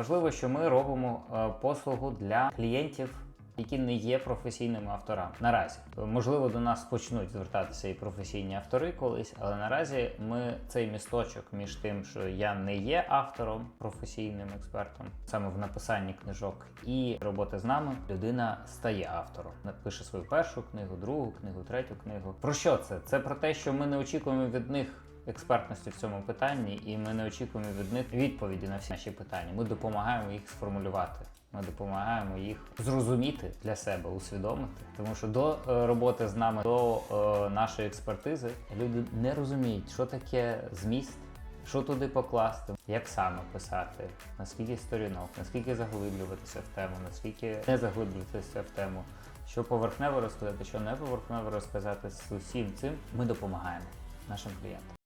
Важливо, що ми робимо е, послугу для клієнтів. Які не є професійними авторами наразі можливо до нас почнуть звертатися і професійні автори колись, але наразі ми цей місточок між тим, що я не є автором, професійним експертом, саме в написанні книжок, і роботи з нами людина стає автором. Напише свою першу книгу, другу книгу, третю книгу. Про що це? Це про те, що ми не очікуємо від них експертності в цьому питанні, і ми не очікуємо від них відповіді на всі наші питання. Ми допомагаємо їх сформулювати. Ми допомагаємо їх зрозуміти для себе, усвідомити. Тому що до е, роботи з нами, до е, нашої експертизи, люди не розуміють, що таке зміст, що туди покласти, як саме писати, наскільки сторінок, наскільки заглиблюватися в тему, наскільки не заглиблюватися в тему, що поверхнево розказати, що не поверхнево розказати з усім цим. Ми допомагаємо нашим клієнтам.